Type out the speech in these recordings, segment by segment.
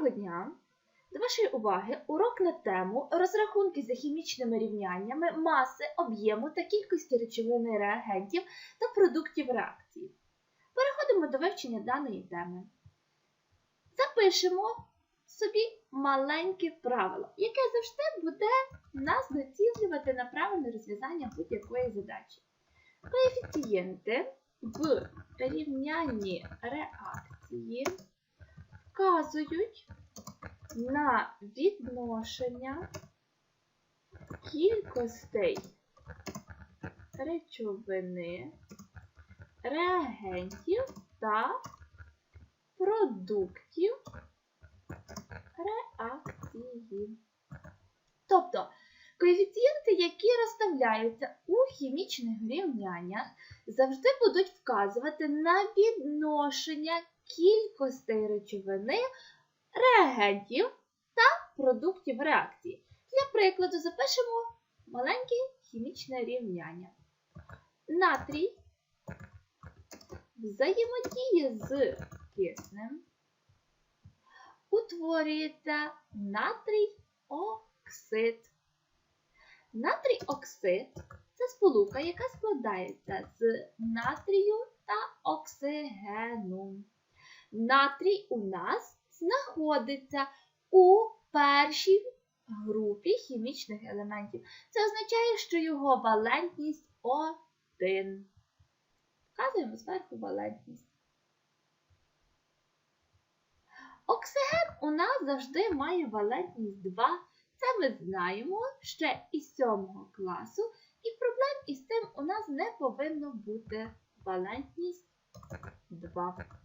Доброго дня! До вашої уваги урок на тему розрахунки за хімічними рівняннями маси, об'єму та кількості речовини реагентів та продуктів реакції. Переходимо до вивчення даної теми. Запишемо собі маленьке правило, яке завжди буде нас націлювати на правильне розв'язання будь-якої задачі. Коефіцієнти в рівнянні реакції вказують на відношення кількостей речовини, реагентів та продуктів реакції. Тобто коефіцієнти, які розставляються у хімічних рівняннях, завжди будуть вказувати на відношення кількостей речовини, реагентів та продуктів реакції. Для прикладу запишемо маленьке хімічне рівняння. Натрій взаємодіє з киснем, утворюється натрій оксид. Натрій оксид це сполука, яка складається з натрію та оксигену. Натрій у нас знаходиться у першій групі хімічних елементів. Це означає, що його валентність 1. Вказуємо зверху валентність. Оксиген у нас завжди має валентність 2. Це ми знаємо ще із 7 класу, і проблем із цим у нас не повинно бути валентність 2.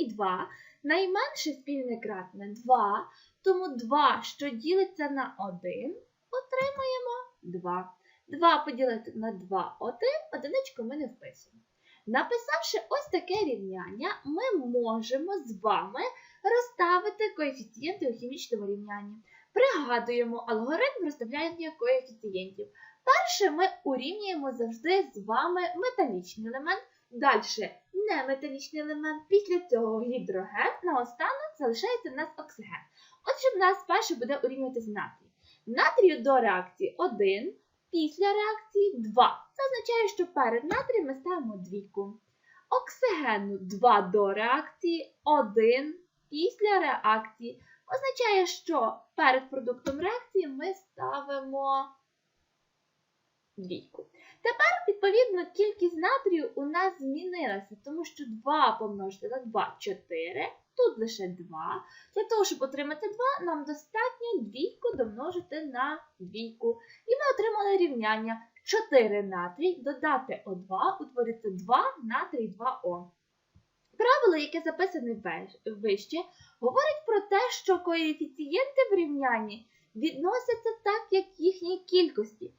1 і 2 найменше спільне кратне 2, тому 2, що ділиться на 1, отримаємо 2. 2 поділити на 2 1, одиничку ми не вписуємо. Написавши ось таке рівняння, ми можемо з вами розставити коефіцієнти у хімічному рівнянні. Пригадуємо алгоритм розставляння коефіцієнтів. Перше ми урівнюємо завжди з вами металічний елемент, далі неметалічний елемент, після цього гідроген, наостанок залишається в нас оксиген. Отже, в нас перше буде урівнюватися натрій. Натрію до реакції 1, після реакції 2. Це означає, що перед натрієм ми ставимо двійку. Оксигену 2 до реакції, 1 після реакції. Означає, що перед продуктом реакції ми ставимо двійку. Тепер, відповідно, кількість натрію у нас змінилася, тому що 2 помножити на 2 4, тут лише 2. Для того, щоб отримати 2, нам достатньо двійку домножити на двійку. І ми отримали рівняння 4 натрій додати О2 утвориться 2 натрій 2О. Правило, яке записане вище, говорить про те, що коефіцієнти в рівнянні відносяться так, як їхні кількості.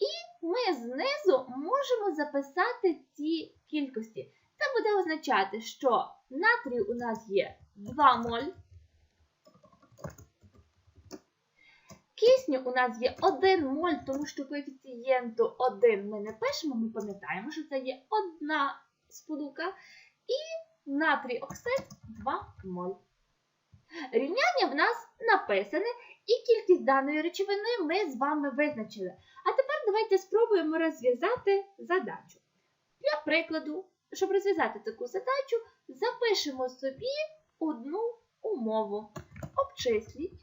І ми знизу можемо записати ці кількості. Це буде означати, що натрію у нас є 2 моль. Кисню у нас є 1 моль, тому що коефіцієнту 1 ми не пишемо, ми пам'ятаємо, що це є одна сполука. І натрій оксид 2 моль. Рівняння в нас написане, і кількість даної речовини ми з вами визначили. А тепер давайте спробуємо розв'язати задачу. Для прикладу, щоб розв'язати таку задачу, запишемо собі одну умову. Обчисліть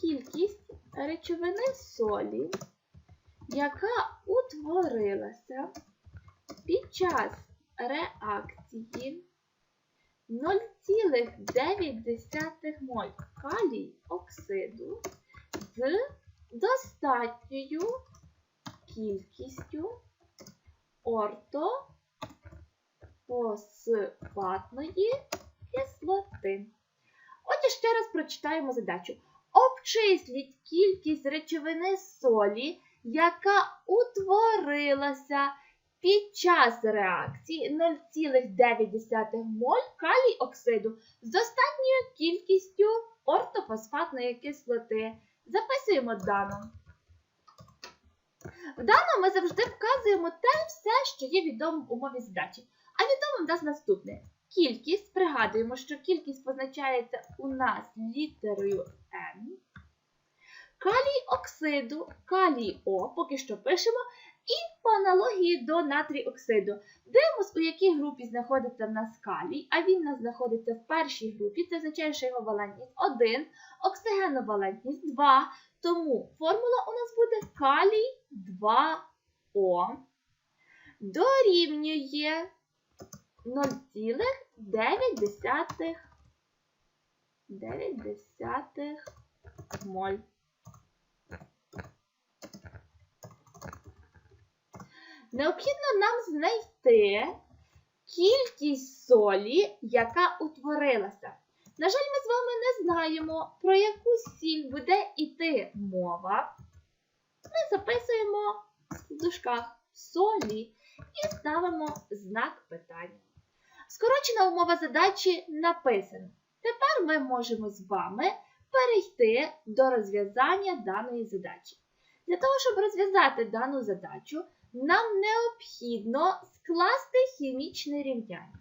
кількість речовини солі, яка утворилася під час реакції 0,9 моль калій оксиду з достатньою кількістю ортофосфатної кислоти. Отже, ще раз прочитаємо задачу. Обчисліть кількість речовини солі, яка утворилася під час реакції 0,9 моль калій оксиду з достатньою кількістю ортофосфатної кислоти. Записуємо дану. В даному ми завжди вказуємо те все, що є відомо в умові задачі. А відомо в нас наступне. Кількість, пригадуємо, що кількість позначається у нас літерою N. Калій оксиду, калій О, поки що пишемо. І по аналогії до натрій оксиду. Дивимось, у якій групі знаходиться в нас калій, а він у нас знаходиться в першій групі. Це означає, що його валентність 1, оксигеновалентність 2. Тому формула у нас буде калій 2О дорівнює 0,9 моль. Необхідно нам знайти кількість солі, яка утворилася. На жаль, ми з вами не знаємо, про яку сіль буде йти мова. Ми записуємо в дужках солі і ставимо знак питання. Скорочена умова задачі написана. Тепер ми можемо з вами перейти до розв'язання даної задачі. Для того, щоб розв'язати дану задачу, нам необхідно скласти хімічне рівняння.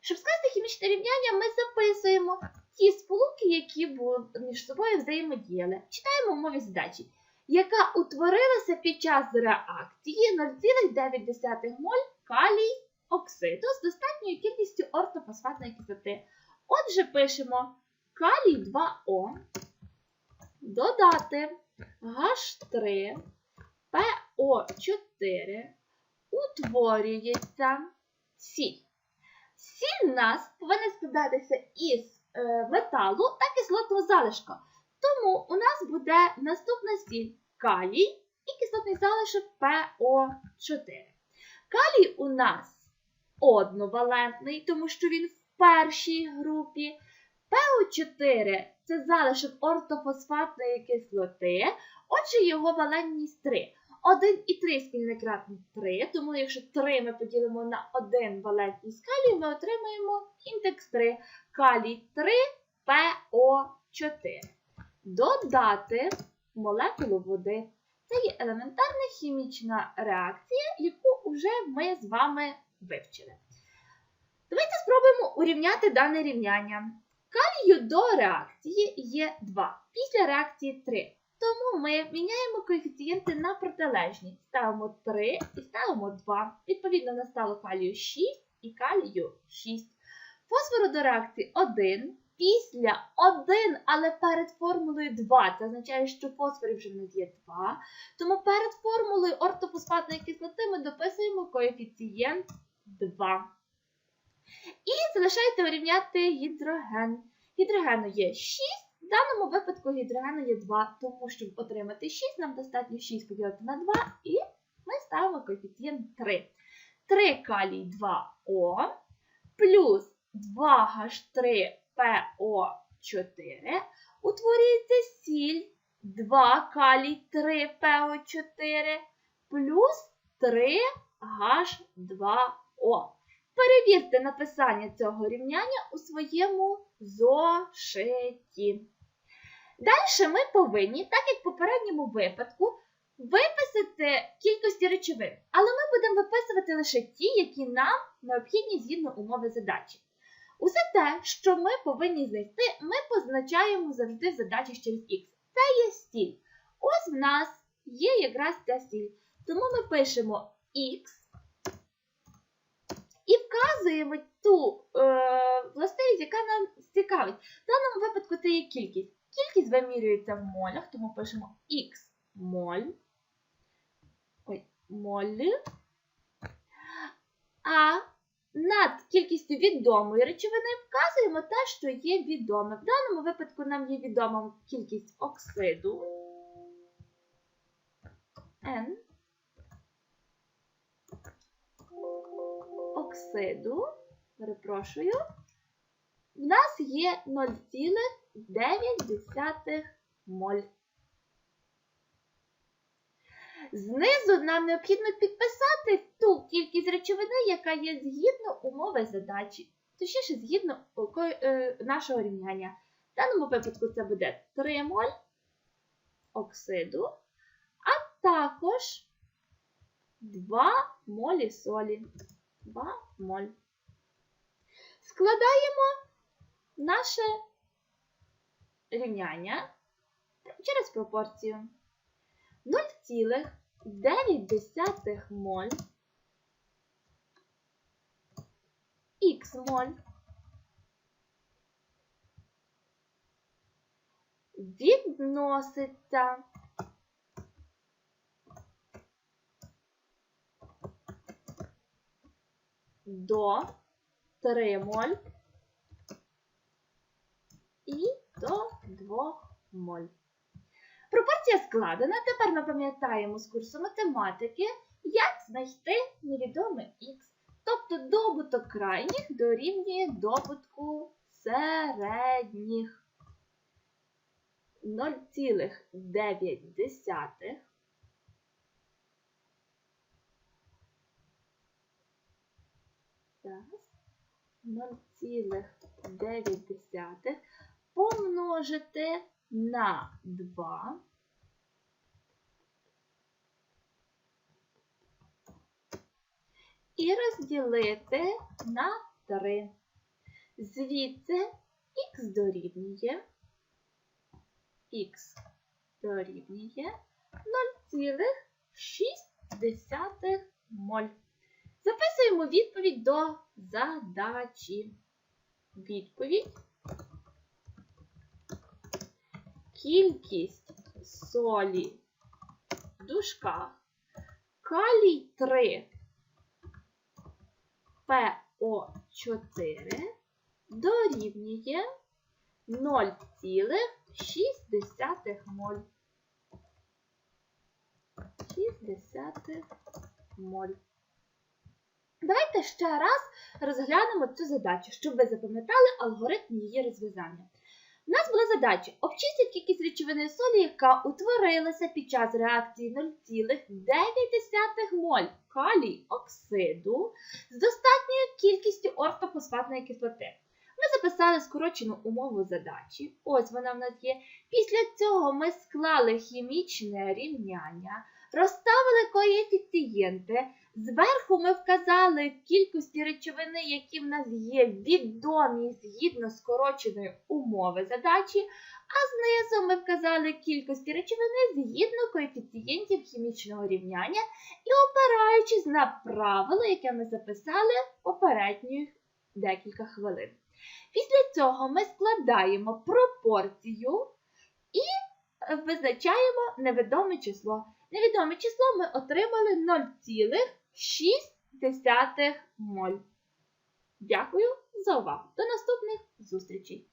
Щоб скласти хімічне рівняння, ми записуємо ті сполуки, які між собою взаємодіяли. Читаємо умові задачі, яка утворилася під час реакції 0,9 моль калій оксиду з достатньою кількістю ортофосфатної кислоти. Отже, пишемо калій 2О, додати H3 ПО4 утворюється сіль. Сіль нас повинна складатися із е, металу та кислотного залишка. Тому у нас буде наступна сіль калій і кислотний залишок ПО4. Калій у нас одновалентний, тому що він в першій групі. ПО4 це залишок ортофосфатної кислоти, отже, його валентність 3. 1 і 3 спільний кратник 3, тому якщо 3 ми поділимо на 1 валентність калію, ми отримаємо індекс 3. Калій 3 ПО4. Додати молекулу води. Це є елементарна хімічна реакція, яку вже ми з вами вивчили. Давайте спробуємо урівняти дане рівняння. Калію до реакції є 2, після реакції 3. Тому ми міняємо коефіцієнти на протилежні. Ставимо 3 і ставимо 2. Відповідно, настало калію 6 і калію 6. Фосфору до реакції 1. Після 1, але перед формулою 2. Це означає, що фосфорів вже в нас є 2. Тому перед формулою ортофосфатної кислоти ми дописуємо коефіцієнт 2. І залишається урівняти гідроген. Гідрогену є 6. В даному випадку гідрогену є 2, тому щоб отримати 6, нам достатньо 6 поділити на 2, і ми ставимо коефіцієнт 3. 3 калій 2О плюс 2H3PO4 утворюється сіль 2 калій 3PO4 плюс 3H2O. Перевірте написання цього рівняння у своєму зошиті. Далі ми повинні, так як в попередньому випадку, виписати кількості речовин. Але ми будемо виписувати лише ті, які нам необхідні згідно умови задачі. Усе те, що ми повинні знайти, ми позначаємо завжди в задачі через Х. Це є стіль. Ось в нас є якраз ця стіль. Тому ми пишемо і вказуємо ту е, властивість, яка нам цікавить. В даному випадку це є кількість. Кількість вимірюється в молях, тому пишемо Х моль. Ой, моль. А над кількістю відомої речовини вказуємо те, що є відоме. В даному випадку нам є відома кількість оксиду N. Оксиду, перепрошую, в нас є 0,9 моль. Знизу нам необхідно підписати ту кількість речовини, яка є згідно умови задачі, точніше, згідно е, нашого рівняння. В даному випадку це буде 3 моль оксиду, а також 2 молі солі. 2 моль. Складаємо наше рівняння через пропорцію. 0,9 моль х моль відноситься до 3 моль і до 2 моль. Пропорція складена. Тепер ми пам'ятаємо з курсу математики, як знайти невідоме х. Тобто добуток крайніх дорівнює добутку середніх. 0,9 Зараз 0,9 помножити на 2 і розділити на 3. Звідси х дорівнює х дорівнює 0,6 моль. Записуємо відповідь до задачі. Відповідь. Кількість солі в дужках калій 3 ПО4 дорівнює 0,6 моль. 60 моль. Давайте ще раз розглянемо цю задачу, щоб ви запам'ятали алгоритм її розв'язання. У нас була задача обчистити кількість речовини солі, яка утворилася під час реакції 0,9 моль калій оксиду з достатньою кількістю ортофосфатної кислоти. Ми записали скорочену умову задачі. Ось вона в нас є. Після цього ми склали хімічне рівняння, розставили коефіцієнти. Зверху ми вказали кількості речовини, які в нас є відомі згідно скороченої умови задачі, а знизу ми вказали кількості речовини згідно коефіцієнтів хімічного рівняння і опираючись на правило, яке ми записали попередніх декілька хвилин. Після цього ми складаємо пропорцію і визначаємо невідоме число. Невідоме число ми отримали 0,6 моль. Дякую за увагу. До наступних зустрічей!